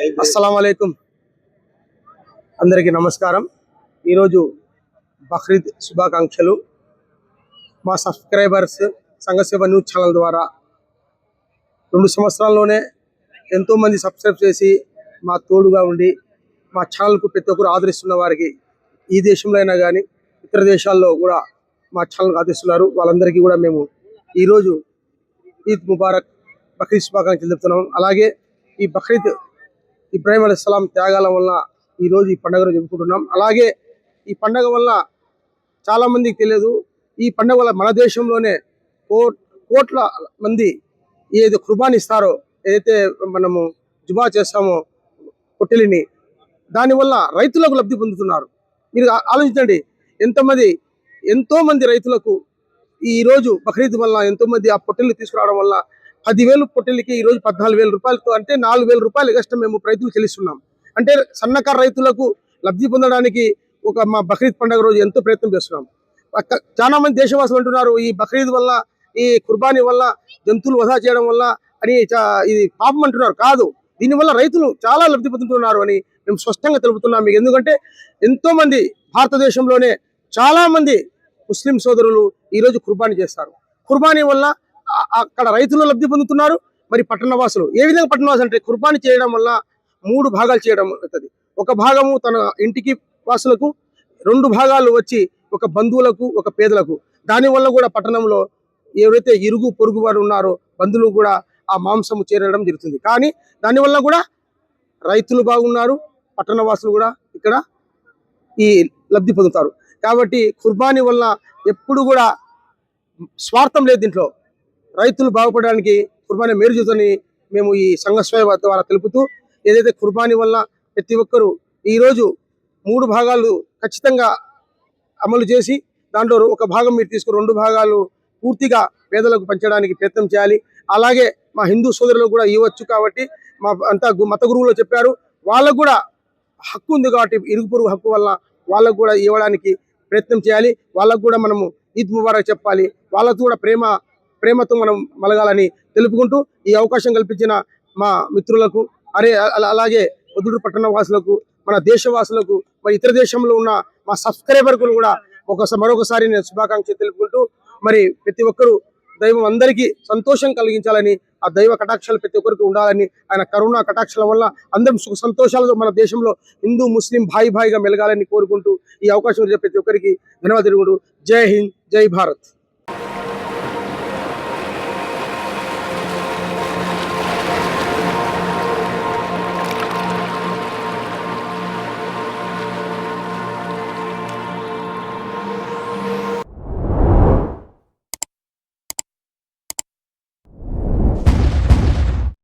అస్సలం అయికం అందరికీ నమస్కారం. ఈరోజు బక్రీద్ శుభాకాంక్షలు. మా సబ్స్క్రైబర్స్ సంఘసేవ న్యూస్ ఛానల్ ద్వారా రెండు సంవత్సరాల్లోనే ఎంతోమంది సబ్స్క్రైబ్ చేసి మా తోడుగా ఉండి మా ఛానల్కు ప్రతి ఒక్కరు ఆదరిస్తున్న వారికి ఈ దేశంలో అయినా కానీ ఇతర దేశాల్లో కూడా మా ఛానల్కి ఆదరిస్తున్నారు. వాళ్ళందరికీ కూడా మేము ఈరోజు ఈద్ ముబారక్ బక్రీద్ శుభాకాంక్షలు చెప్తున్నాం అలాగే ఈ బక్రీద్ ఇబ్రాహీం అలీస్లాం త్యాగాల వల్ల ఈ రోజు ఈ పండుగను జరుపుకుంటున్నాం. అలాగే ఈ పండగ వల్ల చాలామందికి తెలియదు ఈ పండుగ వల్ల మన దేశంలోనే కో కోట్ల మంది ఏదో కుర్బాన్ ఇస్తారో ఏదైతే మనము జుబా చేస్తామో పొట్టెలిని దానివల్ల రైతులకు లబ్ధి పొందుతున్నారు. మీరు ఆలోచించండి ఎంతమంది ఎంతోమంది రైతులకు ఈరోజు బక్రీద్ వల్ల ఎంతోమంది ఆ పొట్టెలు తీసుకురావడం వల్ల పదివేలు పొట్టెలకి ఈ రోజు పద్నాలుగు వేల రూపాయలతో అంటే నాలుగు వేల రూపాయలు ఎగస్ట్రా మేము రైతులు చెల్లిస్తున్నాం. అంటే సన్నకారు రైతులకు లబ్ధి పొందడానికి ఒక మా బక్రీద్ పండుగ రోజు ఎంతో ప్రయత్నం చేస్తున్నాం. చాలామంది చాలా మంది దేశవాసులు అంటున్నారు ఈ బక్రీద్ వల్ల ఈ కుర్బానీ వల్ల జంతువులు వధా చేయడం వల్ల అని చా- ఇది పాపం అంటున్నారు. కాదు దీనివల్ల రైతులు చాలా లబ్ధి పొందుతున్నారు అని మేము స్పష్టంగా తెలుపుతున్నాం మీకు. ఎందుకంటే ఎంతోమంది భారతదేశంలోనే చాలామంది ముస్లిం సోదరులు ఈరోజు కుర్బానీ చేస్తారు. కుర్బానీ వల్ల అక్కడ రైతులు లబ్ధి పొందుతున్నారు. మరి పట్టణవాసులు ఏ విధంగా పట్టణవాసులు అంటే కుర్బానీ చేయడం వల్ల మూడు భాగాలు చేయడం అవుతుంది. ఒక భాగము తన ఇంటికి వాసులకు రెండు భాగాలు వచ్చి ఒక బంధువులకు ఒక పేదలకు. దానివల్ల కూడా పట్టణంలో ఎవరైతే ఇరుగు పొరుగు వారు ఉన్నారో బంధువులు కూడా ఆ మాంసము చేరడం జరుగుతుంది. కానీ దానివల్ల కూడా రైతులు బాగున్నారు పట్టణవాసులు కూడా ఇక్కడ ఈ లబ్ధి పొందుతారు. కాబట్టి కుర్బానీ వల్ల ఎప్పుడు కూడా స్వార్థం లేదు దీంట్లో. రైతులు బాగుపడడానికి కుర్బానీ మేలు చేస్తుందని మేము ఈ సంఘ సేవ ద్వారా తెలుపుతూ ఏదైతే కుర్బానీ వల్ల ప్రతి ఒక్కరూ ఈరోజు మూడు భాగాలు ఖచ్చితంగా అమలు చేసి దాంట్లో ఒక భాగం మీరు తీసుకుని రెండు భాగాలు పూర్తిగా పేదలకు పంచడానికి ప్రయత్నం చేయాలి. అలాగే మా హిందూ సోదరులు కూడా ఇవ్వచ్చు కాబట్టి మా అంతా గు- మత గురువులు చెప్పారు. వాళ్ళకు కూడా హక్కు ఉంది కాబట్టి ఇరుగు పొరుగు హక్కు వల్ల వాళ్ళకు కూడా ఇవ్వడానికి ప్రయత్నం చేయాలి. వాళ్ళకు కూడా మనము ఈద్ ముబారక్ చెప్పాలి. వాళ్ళకు కూడా ప్రేమ ప్రేమతో మనం మలగాలని తెలుపుకుంటూ ఈ అవకాశం కల్పించిన మా మిత్రులకు అరే అలాగే పొద్దుడు పట్టణ వాసులకు మన దేశవాసులకు మరి ఇతర దేశంలో ఉన్న మా సబ్స్క్రైబర్కు కూడా ఒకసారి మరొకసారి నేను శుభాకాంక్షలు తెలుపుకుంటూ మరి ప్రతి ఒక్కరూ దైవం అందరికీ సంతోషం కలిగించాలని ఆ దైవ కటాక్షాలు ప్రతి ఒక్కరికి ఉండాలని ఆయన కరోనా కటాక్షల వల్ల అందరం సుఖ సంతోషాలతో మన దేశంలో హిందూ ముస్లిం భాయి భాయిగా మెలగాలని కోరుకుంటూ ఈ అవకాశం ప్రతి ఒక్కరికి ధన్యవాదాలు జై హింద్ జై భారత్.